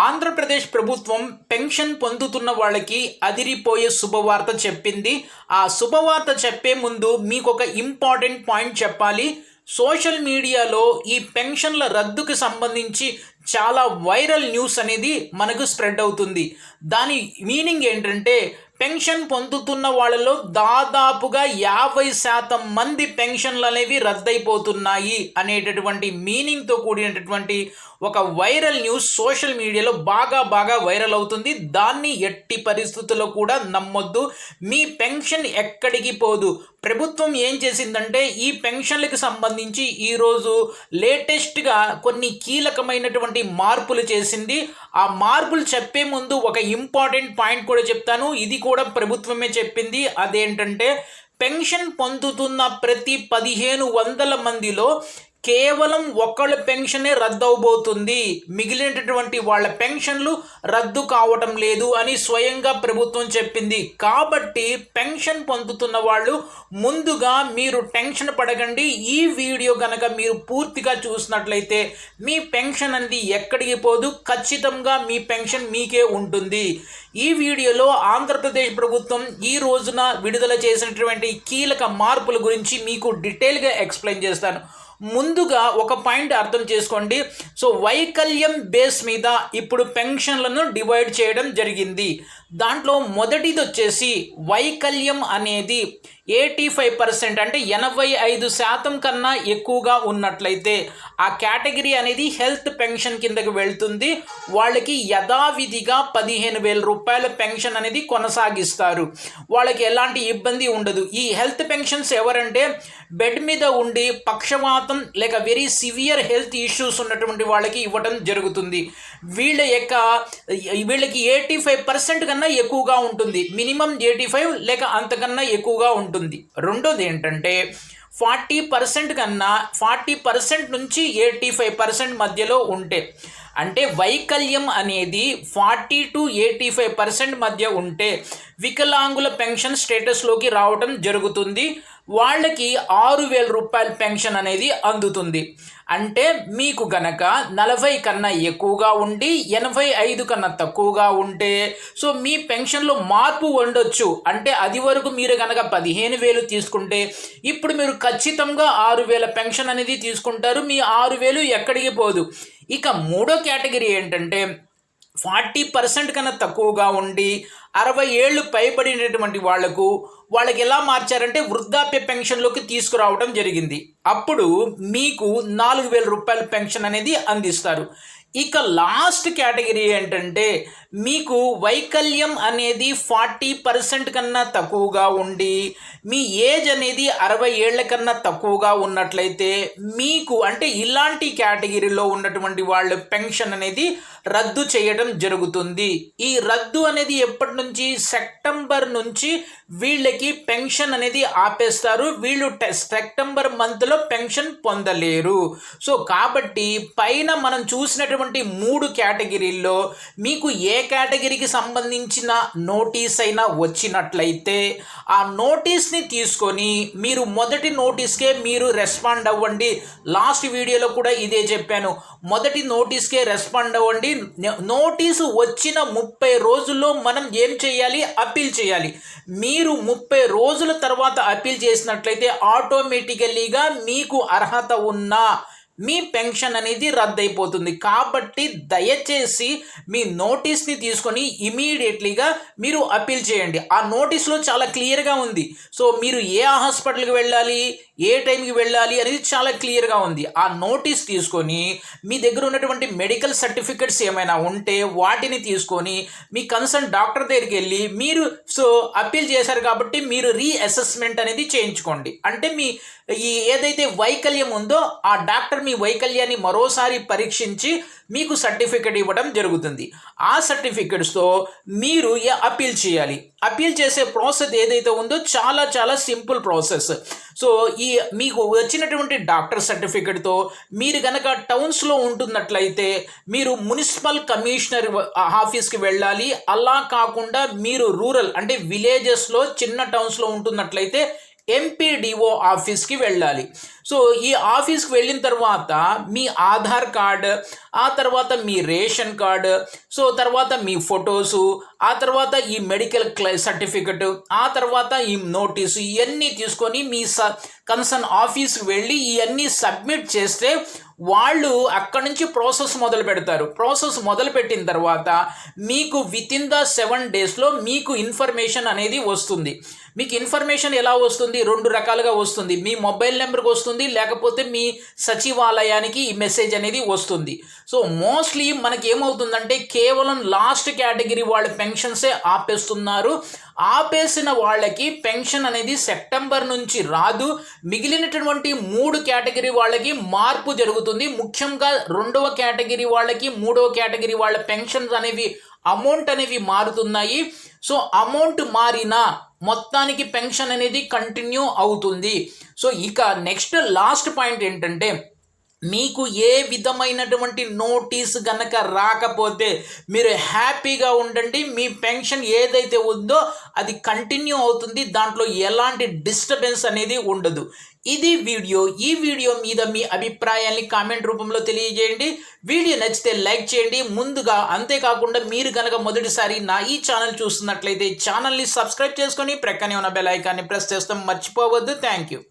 ఆంధ్రప్రదేశ్ ప్రభుత్వం పెన్షన్ పొందుతున్న వాళ్ళకి అదిరిపోయే శుభవార్త చెప్పింది. ఆ శుభవార్త చెప్పే ముందు మీకు ఒక ఇంపార్టెంట్ పాయింట్ చెప్పాలి. సోషల్ మీడియాలో ఈ పెన్షన్ల రద్దుకు సంబంధించి చాలా వైరల్ న్యూస్ అనేది మనకు స్ప్రెడ్ అవుతుంది. దాని మీనింగ్ ఏంటంటే పెన్షన్ పొందుతున్న వాళ్ళలో దాదాపుగా యాభై శాతం మంది పెన్షన్లు అనేవి రద్దయిపోతున్నాయి అనేటటువంటి మీనింగ్తో కూడినటువంటి ఒక వైరల్ న్యూస్ సోషల్ మీడియాలో బాగా బాగా వైరల్ అవుతుంది. దాన్ని ఎట్టి పరిస్థితుల్లో కూడా నమ్మొద్దు. మీ పెన్షన్ ఎక్కడికి పోదు. ప్రభుత్వం ఏం చేసిందంటే ఈ పెన్షన్లకు సంబంధించి ఈరోజు లేటెస్ట్గా కొన్ని కీలకమైనటువంటి మార్పులు చేసింది. ఆ మార్పులు చెప్పే ముందు ఒక ఇంపార్టెంట్ పాయింట్ కూడా చెప్తాను. ఇది కూడా ప్రభుత్వమే చెప్పింది. అదేంటంటే పెన్షన్ పొందుతున్న ప్రతి పదిహేను వందల మందిలో కేవలం ఒకళ్ళ పెన్షనే రద్దు అవబోతుంది మిగిలినటువంటి వాళ్ళ పెన్షన్లు రద్దు కావటం లేదు అని స్వయంగా ప్రభుత్వం చెప్పింది. కాబట్టి పెన్షన్ పొందుతున్న వాళ్ళు ముందుగా మీరు టెన్షన్ పడకండి. ఈ వీడియో కనుక మీరు పూర్తిగా చూసినట్లయితే మీ పెన్షన్ అనేది ఎక్కడికి పోదు. ఖచ్చితంగా మీ పెన్షన్ మీకే ఉంటుంది. ఈ వీడియోలో ఆంధ్రప్రదేశ్ ప్రభుత్వం ఈ రోజున విడుదల చేసినటువంటి కీలక మార్పుల గురించి మీకు డీటెయిల్గా ఎక్స్ప్లెయిన్ చేస్తాను. ముందుగా ఒక పాయింట్ అర్థం చేసుకోండి. సో వైకల్యం బేస్ మీద ఇప్పుడు పెన్షన్లను డివైడ్ చేయడం జరిగింది. దాంట్లో మొదటిది వచ్చేసి వైకల్యం అనేది ఎయిటీ ఫైవ్ పర్సెంట్ అంటే ఎనభై ఐదు శాతం కన్నా ఎక్కువగా ఉన్నట్లయితే ఆ కేటగిరీ అనేది హెల్త్ పెన్షన్ కిందకి వెళ్తుంది. వాళ్ళకి యథావిధిగా పదిహేను వేల రూపాయల పెన్షన్ అనేది కొనసాగిస్తారు. వాళ్ళకి ఎలాంటి ఇబ్బంది ఉండదు. ఈ హెల్త్ పెన్షన్స్ ఎవరంటే బెడ్ మీద ఉండి పక్షవాతం లేక వెరీ సివియర్ హెల్త్ ఇష్యూస్ ఉన్నటువంటి వాళ్ళకి ఇవ్వడం జరుగుతుంది. వీళ్ళ యొక్క వీళ్ళకి ఎయిటీ ఫైవ్ పర్సెంట్ కన్నా ఎక్కువగా ఉంటుంది. మినిమం ఎయిటీ ఫైవ్ లేక అంతకన్నా ఎక్కువగా ఉంటుంది. రెండోది ఏంటంటే ఫార్టీ పర్సెంట్ కన్నా ఫార్టీ పర్సెంట్ నుంచి ఎయిటీ ఫైవ్ పర్సెంట్ మధ్యలో ఉంటే అంటే వైకల్యం అనేది forty to eighty five percent మధ్య ఉంటే వికలాంగుల పెన్షన్ స్టేటస్లోకి రావడం జరుగుతుంది. వాళ్ళకి ఆరు వేల రూపాయల పెన్షన్ అనేది అందుతుంది. అంటే మీకు గనక నలభై కన్నా ఎక్కువగా ఉండి ఎనభై ఐదు కన్నా తక్కువగా ఉంటే సో మీ పెన్షన్లో మార్పు ఉండొచ్చు. అంటే అది వరకు మీరు కనుక పదిహేను వేలు తీసుకుంటే ఇప్పుడు మీరు ఖచ్చితంగా ఆరు వేల పెన్షన్ అనేది తీసుకుంటారు. మీ ఆరు వేలు ఎక్కడికి పోదు. ఇక మూడో కేటగిరీ ఏంటంటే ఫార్టీ పర్సెంట్ కన్నా తక్కువగా ఉండి అరవై ఏళ్ళు పైబడినటువంటి వాళ్ళకు వాళ్ళకి ఎలా మార్చారంటే వృద్ధాప్య పెన్షన్లోకి తీసుకురావడం జరిగింది. అప్పుడు మీకు నాలుగు వేల రూపాయల పెన్షన్ అనేది అందిస్తారు. ఇక లాస్ట్ కేటగిరీ ఏంటంటే మీకు వైకల్యం అనేది ఫార్టీ పర్సెంట్ కన్నా తక్కువగా ఉండి మీ ఏజ్ అనేది అరవై ఏళ్ళ కన్నా తక్కువగా ఉన్నట్లయితే మీకు అంటే ఇలాంటి కేటగిరీలో ఉన్నటువంటి వాళ్ళు పెన్షన్ అనేది రద్దు చేయడం జరుగుతుంది. ఈ రద్దు అనేది ఎప్పటి నుంచి? సెప్టెంబర్ నుంచి వీళ్ళకి పెన్షన్ అనేది ఆపేస్తారు. వీళ్ళు సెప్టెంబర్ మంత్లో పెన్షన్ పొందలేరు. సో కాబట్టి పైన మనం చూసినటువంటి మూడు కేటగిరీల్లో మీకు ఏ కేటగిరీకి సంబంధించిన నోటీస్ అయినా వచ్చినట్లయితే ఆ నోటీస్ని తీసుకొని మీరు మొదటి నోటీస్కే మీరు రెస్పాండ్ అవ్వండి. లాస్ట్ వీడియోలో కూడా ఇదే చెప్పాను. మొదటి నోటీస్కే రెస్పాండ్ అవ్వండి. నోటీసు వచ్చిన ముప్పై రోజుల్లో మనం ఏం చేయాలి? అప్పీల్ చేయాలి. మీరు ముప్పై రోజుల తర్వాత అప్పీల్ చేసినట్లయితే ఆటోమేటికల్లీగా మీకు అర్హత ఉన్నా మీ పెన్షన్ అనేది రద్దయిపోతుంది. కాబట్టి దయచేసి మీ నోటీస్ని తీసుకొని ఇమీడియట్లీగా మీరు అప్పీల్ చేయండి. ఆ నోటీస్లో చాలా క్లియర్గా ఉంది. సో మీరు ఏ హాస్పిటల్కి వెళ్ళాలి ఏ టైంకి వెళ్ళాలి అనేది చాలా క్లియర్గా ఉంది. ఆ నోటీస్ తీసుకొని మీ దగ్గర ఉన్నటువంటి మెడికల్ సర్టిఫికెట్స్ ఏమైనా ఉంటే వాటిని తీసుకొని మీ కన్సర్న్ డాక్టర్ దగ్గరికి వెళ్ళి మీరు సో అప్పీల్ చేశారు కాబట్టి మీరు రీఅసెస్మెంట్ అనేది చేయించుకోండి. అంటే మీ ఈ ఏదైతే వైకల్యం ఉందో ఆ డాక్టర్ మీ వైకల్యాన్ని మరోసారి పరీక్షించి మీకు సర్టిఫికెట్ ఇవ్వడం జరుగుతుంది. ఆ సర్టిఫికెట్స్తో మీరు అప్పీల్ చేయాలి? అప్పీల్ చేసే ప్రాసెస్ ఏదైతే ఉందో చాలా చాలా సింపుల్ ప్రాసెస్. సో ఈ మీకు వచ్చినటువంటి డాక్టర్ సర్టిఫికెట్తో మీరు కనుక టౌన్స్లో ఉంటున్నట్లయితే మీరు మున్సిపల్ కమిషనర్ ఆఫీస్కి వెళ్ళాలి. అలా కాకుండా మీరు రూరల్ అంటే విలేజెస్లో చిన్న టౌన్స్లో ఉంటున్నట్లయితే ఎంపీడీఓ ఆఫీస్కి వెళ్ళాలి. సో ఈ ఆఫీస్కి వెళ్ళిన తర్వాత మీ ఆధార్ కార్డ్ ఆ తర్వాత మీ రేషన్ కార్డు సో తర్వాత మీ ఫొటోసు ఆ తర్వాత ఈ మెడికల్ క్లై సర్టిఫికెట్ ఆ తర్వాత ఈ నోటీసు ఇవన్నీ తీసుకొని మీ స కన్సర్న్ ఆఫీస్కి వెళ్ళి ఇవన్నీ సబ్మిట్ చేస్తే వాళ్ళు అక్కడి నుంచి ప్రాసెస్ మొదలు పెడతారు. ప్రాసెస్ మొదలు పెట్టిన తర్వాత మీకు విత్ ఇన్ ద సెవెన్ డేస్లో మీకు ఇన్ఫర్మేషన్ అనేది వస్తుంది. మీకు ఇన్ఫర్మేషన్ ఎలా వస్తుంది? రెండు రకాలుగా వస్తుంది. మీ మొబైల్ నెంబర్కి వస్తుంది. వస్తుంది లేకపోతే మీ సచివాలయానికి ఈ మెసేజ్ అనేది వస్తుంది. సో మోస్ట్లీ మనకి ఏమవుతుందంటే కేవలం లాస్ట్ కేటగిరీ వాళ్ళ పెన్షన్సే ఆపేస్తున్నారు. ఆపేసిన వాళ్ళకి పెన్షన్ అనేది సెప్టెంబర్ నుంచి రాదు. మిగిలినటువంటి మూడు కేటగిరీ వాళ్ళకి మార్పు జరుగుతుంది. ముఖ్యంగా రెండవ కేటగిరీ వాళ్ళకి మూడవ కేటగిరీ వాళ్ళ పెన్షన్స్ అనేవి అమౌంట్ అనేవి మారుతున్నాయి. సో అమౌంట్ మారినా మొత్తానికి పెన్షన్ అనేది కంటిన్యూ అవుతుంది. సో ఇక నెక్స్ట్ లాస్ట్ పాయింట్ ఏంటంటే మీకు ఏ విధమైనటువంటి నోటీస్ గనక రాకపోతే మీరు హ్యాపీగా ఉండండి. మీ పెన్షన్ ఏదైతే ఉందో అది కంటిన్యూ అవుతుంది. దాంట్లో ఎలాంటి డిస్టర్బెన్స్ అనేది ఉండదు. ఇది వీడియో. ఈ వీడియో మీద మీ అభిప్రాయాన్ని కామెంట్ రూపంలో తెలియజేయండి. వీడియో నచ్చితే లైక్ చేయండి. ముందుగా అంతేకాకుండా మీరు కనుక మొదటిసారి నా ఈ ఛానల్ చూస్తున్నట్లయితే ఛానల్ని సబ్స్క్రైబ్ చేసుకొని ప్రక్కనే ఉన్న బెల్ ఐకాన్ని ప్రెస్ చేస్తాం మర్చిపోవద్దు. Thank you.